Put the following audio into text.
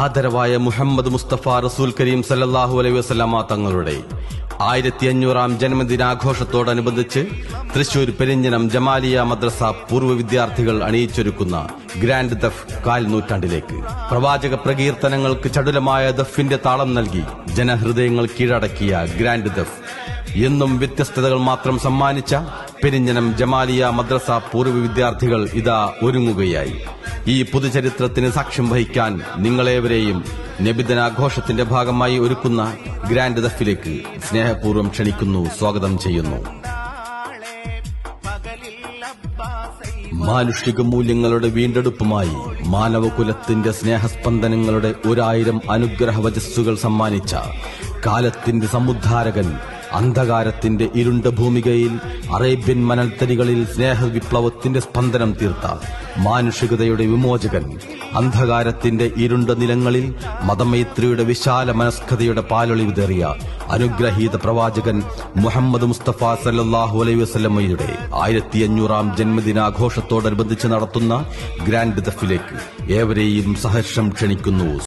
ആദരവായ മുഹമ്മദ് മുസ്തഫ റസൂൽ കരീം സല്ലാഹു അലൈഹി വസല്ലമ തങ്ങളുടെ ആയിരത്തി അഞ്ഞൂറാം ജന്മദിനാഘോഷത്തോടനുബന്ധിച്ച് തൃശൂർ പെരിഞ്ഞനം ജമാലിയ മദ്രസ പൂർവ വിദ്യാർത്ഥികൾ അണിയിച്ചൊരുക്കുന്ന ഗ്രാൻഡ് ദഫ് കാൽ നൂറ്റാണ്ടിലേക്ക് പ്രവാചക പ്രകീർത്തനങ്ങൾക്ക് ചടുലമായ ദഫിന്റെ താളം നൽകി ജനഹൃദയങ്ങൾ കീഴടക്കിയ ഗ്രാൻഡ് ദഫ്. എന്നും വ്യത്യസ്തതകൾ മാത്രം സമ്മാനിച്ച പെരിഞ്ഞനം ജമാലിയ മദ്രസ പൂർവ വിദ്യാർത്ഥികൾ ഇതാ ഒരുങ്ങുകയായി. ഈ പുതുചരിത്രത്തിന് സാക്ഷ്യം വഹിക്കാൻ നിങ്ങളേവരെയും നബിദിനാഘോഷത്തിന്റെ ഭാഗമായി ഒരുക്കുന്ന ഗ്രാൻഡ് ദഫിലേക്ക് സ്നേഹപൂർവം ക്ഷണിക്കുന്നു സ്വാഗതം ചെയ്യുന്നു. മാനുഷിക മൂല്യങ്ങളുടെ വീണ്ടെടുപ്പുമായി മാനവകുലത്തിന്റെ സ്നേഹസ്പന്ദനങ്ങളുടെ ഒരായിരം അനുഗ്രഹ വജസ്സുകൾ സമ്മാനിച്ച കാലത്തിന്റെ സമുദ്ധാരകൻ അന്ധകാരത്തിന്റെ ഇരുണ്ട ഭൂമികയിൽ അറേബ്യൻ മണൽത്തരികളിൽ സ്നേഹവിപ്ലവത്തിന്റെ സ്പന്ദനം തീർത്ത മാനുഷികതയുടെ വിമോചകൻ അന്ധകാരത്തിന്റെ ഇരുണ്ട നിലങ്ങളിൽ മതമൈത്രിയുടെ വിശാല മനസ്കതയുടെ പാലൊളിവുതേറിയ അനുഗ്രഹീത പ്രവാചകൻ മുഹമ്മദ് മുസ്തഫ സല്ലാഹു അലൈ വസ്ലമ്മയുടെ ആയിരത്തി അഞ്ഞൂറാം ജന്മദിനാഘോഷത്തോടനുബന്ധിച്ച് നടത്തുന്ന ഗ്രാൻഡ് ദഫിലേക്ക് ഏവരെയും സഹർഷം ക്ഷണിക്കുന്നു.